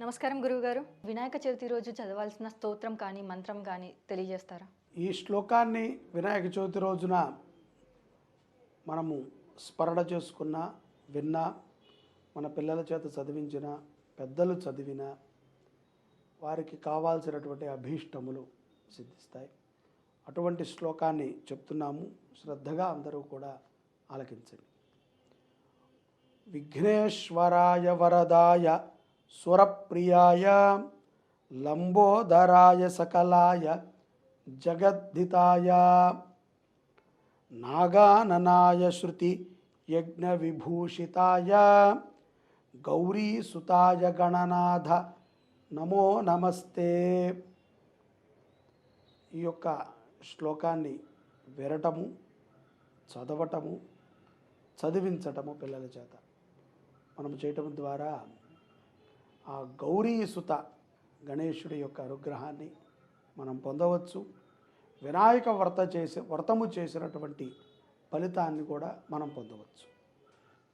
నమస్కారం గురువుగారు. వినాయక చవితి రోజు చదవాల్సిన స్తోత్రం కానీ మంత్రం కానీ తెలియజేస్తారా? ఈ శ్లోకాన్ని వినాయక చవితి రోజున మనము స్మరణ చేసుకున్న విన్నా మన పిల్లల చేత చదివించిన పెద్దలు చదివిన వారికి కావాల్సినటువంటి అభీష్టములు సిద్ధిస్తాయి. అటువంటి శ్లోకాన్ని చెప్తున్నాము. శ్రద్ధగా అందరూ కూడా ఆలకించండి. విఘ్నేశ్వరాయ వరదాయ సురప్రియాయ లంబోదరాయ సకలాయ జగద్ధితాయ. నాగాననాయ శృతి యజ్ఞ విభూషితాయ గౌరీసుతాయ గణనాథ నమో నమస్తే. ఈ యొక్క శ్లోకాన్ని వినటము చదవటము చదివించటము పిల్లల చేత. మనం చేయటం ద్వారా ఆ గౌరీసుత గణేశుడి యొక్క అనుగ్రహాన్ని మనం పొందవచ్చు. వినాయక వ్రత చేసే వ్రతము చేసినటువంటి ఫలితాన్ని కూడా మనం పొందవచ్చు.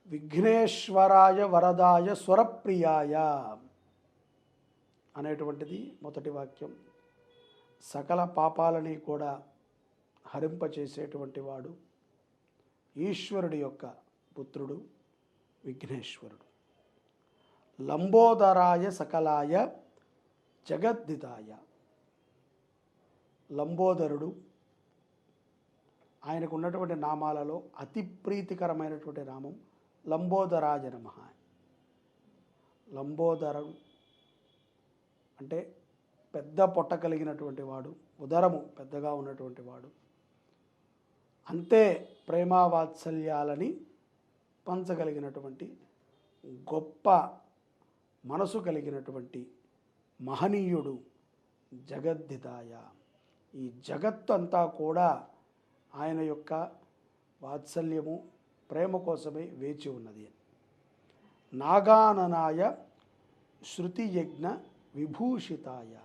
విఘ్నేశ్వరాయ వరదాయ స్వరప్రియాయ అనేటువంటిది మొదటి వాక్యం. సకల పాపాలని కూడా హరింపచేసేటువంటి వాడు ఈశ్వరుడి యొక్క పుత్రుడు విఘ్నేశ్వరుడు. లంబోదరాయ సకలాయ జగద్దితాయ లంబోదరుడు ఆయనకు ఉన్నటువంటి నామాలలో అతి ప్రీతికరమైనటువంటి నామం లంబోదరాజ నమ. లంబోదరం అంటే పెద్ద పొట్ట కలిగినటువంటి వాడు ఉదరము పెద్దగా ఉన్నటువంటి వాడు. అంతే ప్రేమావాత్సల్యాలని పంచగలిగినటువంటి గొప్ప మనసు కలిగినటువంటి మహనీయుడు జగద్దితాయ ఈ జగత్తు అంతా కూడా ఆయన యొక్క వాత్సల్యము ప్రేమ కోసమే వేచి ఉన్నది. నాగాననాయ శృతియజ్ఞ విభూషితాయ.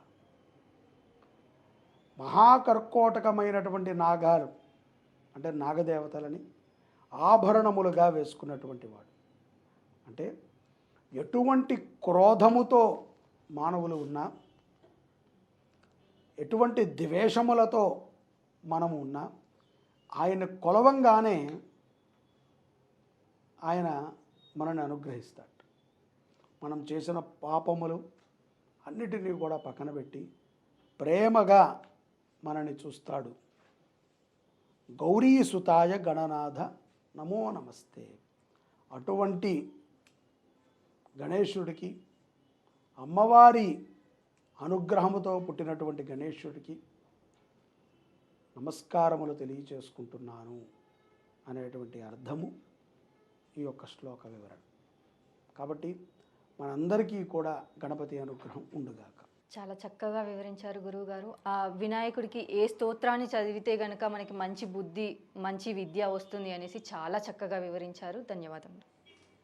మహాకర్కోటకమైనటువంటి నాగాలు అంటే నాగదేవతలని ఆభరణములుగా వేసుకున్నటువంటి వాడు. అంటే ఎటువంటి క్రోధముతో మానవులు ఉన్నా ఎటువంటి ద్వేషములతో మనము ఉన్నా ఆయన కొలవంగానే ఆయన మనల్ని అనుగ్రహిస్తాడు. మనం చేసిన పాపములు అన్నిటినీ కూడా పక్కన పెట్టి ప్రేమగా మనని చూస్తాడు. గౌరీసుతాయ గణనాథ నమో నమస్తే. అటువంటి గణేశుడికి అమ్మవారి అనుగ్రహముతో పుట్టినటువంటి గణేశుడికి నమస్కారములు తెలియచేసుకుంటున్నాను అనేటువంటి అర్థము ఈ యొక్క శ్లోక వివరణ. కాబట్టి మనందరికీ కూడా గణపతి అనుగ్రహం ఉండుగాక. చాలా చక్కగా వివరించారు గురువుగారు. ఆ వినాయకుడికి ఏ స్తోత్రాన్ని చదివితే గనుక మనకి మంచి బుద్ధి మంచి విద్య వస్తుంది అనేసి చాలా చక్కగా వివరించారు. ధన్యవాదములు.